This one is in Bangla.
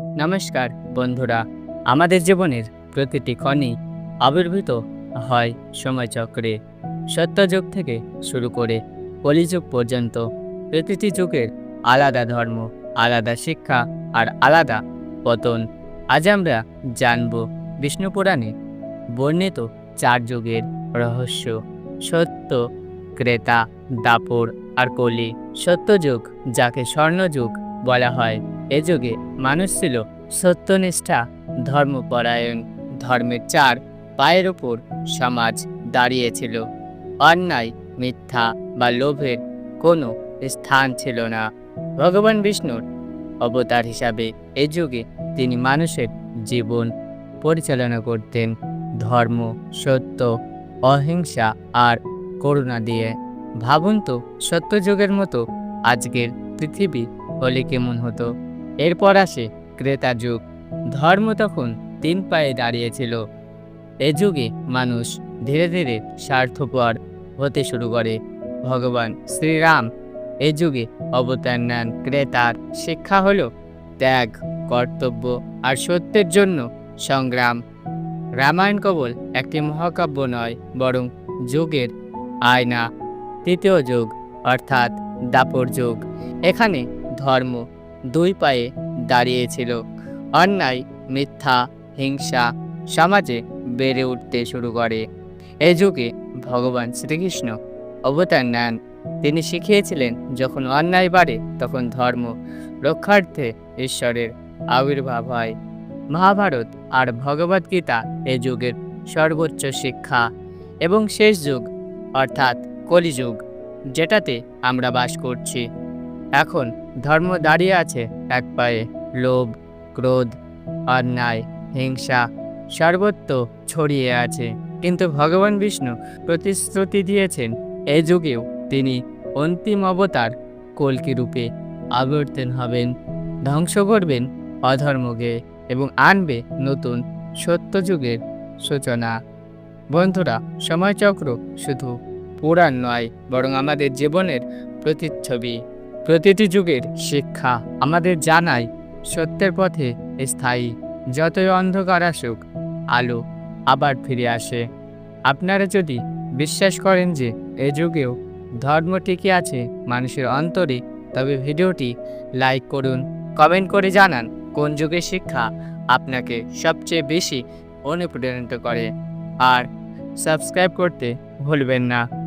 নমস্কার, বন্ধুরা। আমাদের জীবনের প্রতিটি ক্ষণই আবির্ভূত হয় সময়চক্রে। সত্যযুগ থেকে শুরু করে কলিযুগ পর্যন্ত প্রতিটি যুগের আলাদা ধর্ম, আলাদা শিক্ষা আর আলাদা পতন। আজ আমরা জানব বিষ্ণু পুরাণে বর্ণিত চার যুগের রহস্য। সত্য, ক্রেতা, দাপর আর কলি। সত্যযুগ, যাকে স্বর্ণযুগ বলা হয়। এ যুগে মানুষ ছিল সত্যনিষ্ঠা, ধর্মপরায়ণ। ধর্মের চার পায়ের ওপর সমাজ দাঁড়িয়েছিল। অন্যায়, মিথ্যা বা লোভের কোনো স্থান ছিল না। ভগবান বিষ্ণুর অবতার হিসাবে এ যুগে তিনি মানুষের জীবন পরিচালনা করতেন। ধর্ম, সত্য, অহিংসা আর করুণা দিয়ে। ভাবুন তো, সত্যযুগের মতো আজকের পৃথিবী হলে কেমন হতো? এরপর আসে ক্রেতা যুগ। ধর্ম তখন তিন পায়ে দাঁড়িয়েছিল এ যুগে মানুষ ধীরে ধীরে স্বার্থপর হতে শুরু করে। ভগবান শ্রীরাম এ যুগে অবতার নেন, ক্রেতার শিক্ষা হল ত্যাগ, কর্তব্য আর সত্যের জন্য সংগ্রাম। রামায়ণ কবল একটি মহাকাব্য নয়, বরং যুগের আয়না। তৃতীয় যুগ, অর্থাৎ দাপর যুগ। এখানে ধর্ম দুই পায়ে দাঁড়িয়েছিল। অন্যায়, মিথ্যা, হিংসা সমাজে বেড়ে উঠতে শুরু করে। এই যুগে ভগবান শ্রীকৃষ্ণ অবতার নেন। তিনি শিখিয়েছিলেন, যখন অন্যায় বাড়ে, তখন ধর্ম রক্ষার্থে ঈশ্বরের আবির্ভাব হয়। মহাভারত আর ভগবদ্গীতা এ যুগের সর্বোচ্চ শিক্ষা এবং শেষ যুগ, অর্থাৎ কলিযুগ, যেটাতে আমরা বাস করছি। এখন ধর্ম দাঁড়িয়ে আছে এক পায়ে। লোভ, ক্রোধ, অন্যায়, হিংসা সর্বত্র ছড়িয়ে আছে। কিন্তু ভগবান বিষ্ণু প্রতিশ্রুতি দিয়েছেন এই যুগেও তিনি অন্তিম অবতার কল্কি রূপে আবর্তন হবেন, ধ্বংস করবেন অধর্মকে এবং আনবে নতুন সত্যযুগের সূচনা। বন্ধুরা, সময়চক্র শুধু পুরাণ নয়, বরং আমাদের জীবনের প্রতিচ্ছবি। প্রতিটি যুগের শিক্ষা আমাদের জানায় সত্যের পথে স্থায়ী। যতই অন্ধকার আসুক, আলো আবার ফিরে আসে। আপনারা যদি বিশ্বাস করেন যে এ যুগেও ধর্ম টিকে আছে মানুষের অন্তরে, তবে ভিডিওটি লাইক করুন, কমেন্ট করে জানান কোন যুগের শিক্ষা আপনাকে সবচেয়ে বেশি অনুপ্রাণিত করে। আর সাবস্ক্রাইব করতে ভুলবেন না।